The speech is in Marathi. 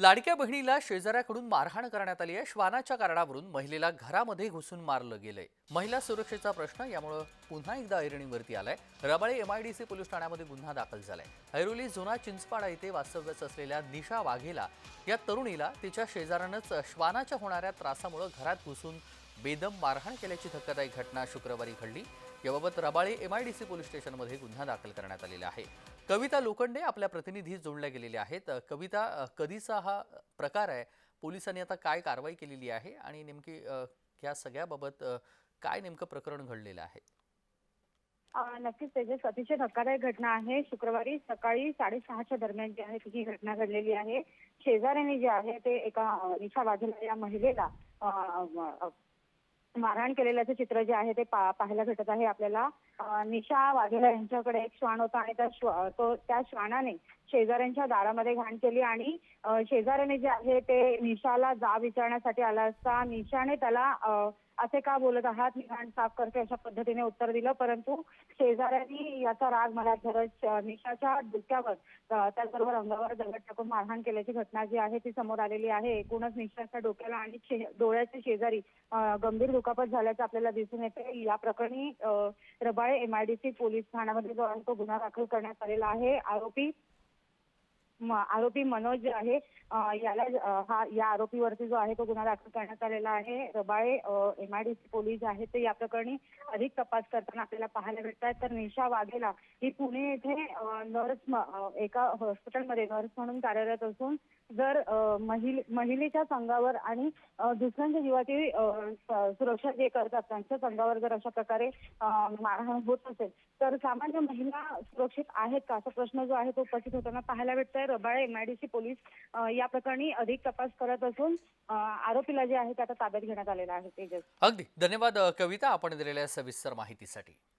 लाडक्या बहिणीला शेजाऱ्याकडून मारहाण करण्यात आली आहे. श्वानाच्या कारणावरून महिलेला घरामध्ये घुसून मारलं गेलंय. महिला सुरक्षेचा प्रश्न यामुळं पुन्हा एकदा ऐरणीवरती आलाय. रबाळे एमआयडीसी पोलीस ठाण्यामध्ये गुन्हा दाखल झालाय. ऐरोली जुना चिंचपाडा इथे वास्तव्यास असलेल्या निशा वाघेला या तरुणीला तिच्या शेजाऱ्यानंच श्वानाच्या होणाऱ्या त्रासामुळं घरात घुसून बेदम मारहाण केल्याची धक्कादायक घटना शुक्रवारी घडली. याबाबत रबाळे एमआयडीसी पोलीस स्टेशनमध्ये गुन्हा दाखल करण्यात आलेला आहे. कविता लोखंडे आपल्या प्रतिनिधी जोडल्या गेलेल्या आहेत. कविता कधीचा हा प्रकार आहे पोलिसांनी आता काय कारवाई केलेली आहे आणि नेमकी ह्या या सगळ्याबाबत काय नेमकं प्रकरण घडलेलं आहे? नक्कीच तेजस अतिशय धक्कादायक घटना आहे. शुक्रवारी सकाळी साडेसहाच्या दरम्यान जी आहे ती ही घटना घडलेली आहे. शेजाऱ्याने जे आहे ते एका निशा वाघेला या महिलेला मारहाण केलेल्याचं चित्र जे आहे ते पा- पाहायला भेटत आहे आपल्याला. निशा वाघेला यांच्याकडे एक श्वान होता आणि त्या तो त्या श्वानाने शेजाऱ्यांच्या दारामध्ये घाण केली आणि शेजाऱ्याने जे आहे ते निशाला जाब विचारण्यासाठी आला असता. निशाने त्याला असे का बोलत आहात? मी घाण साफ करते अशा पद्धतीने उत्तर दिलं. परंतु शेजाऱ्यांनी याचा राग मला धरत निशाच्या डोक्यावर त्याचबरोबर अंगावर दगड टाकून मारहाण केल्याची घटना जी आहे ती समोर आलेली आहे. एकूणच निशाच्या डोक्याला आणि डोळ्याच्या शेजारी गंभीर दुखापत झाल्याचं आपल्याला दिसून येते. या प्रकरणी अ, रबाळे एमआयडीसी पोलीस ठाण्यामध्ये जो आहे तो गुन्हा दाखल करण्यात आलेला आहे. आरोपी आरोपी मनोज जे आहे याला हा या आरोपीवरती जो आहे तो गुन्हा दाखल करण्यात आलेला आहे. रबाळे एमआयडीसी पोलीस आहे. आहेत ते या प्रकरणी अधिक तपास करताना आपल्याला पाहायला भेटत आहेत तर निशा वाघेला ही पुणे येथे नर्स एका हॉस्पिटलमध्ये नर्स म्हणून कार्यरत असून जर महिल महिलेच्या संघावर आणि दुसऱ्यांच्या जीवाची सुरक्षा जे करतात त्यांच्या संघावर जर अशा प्रकारे मारहाण होत असेल तर सामान्य महिला सुरक्षित आहेत का? असा प्रश्न जो आहे तो उपस्थित होताना पाहायला भेटतोय. रबाळे एमआयडीसी पोलीस या प्रकरणी अधिक तपास करत असून आरोपीला जे आहे ते आता ताब्यात घेण्यात आलेलं आहे तेजस. अगदी. धन्यवाद कविता. आपण दिलेल्या सविस्तर माहितीसाठी.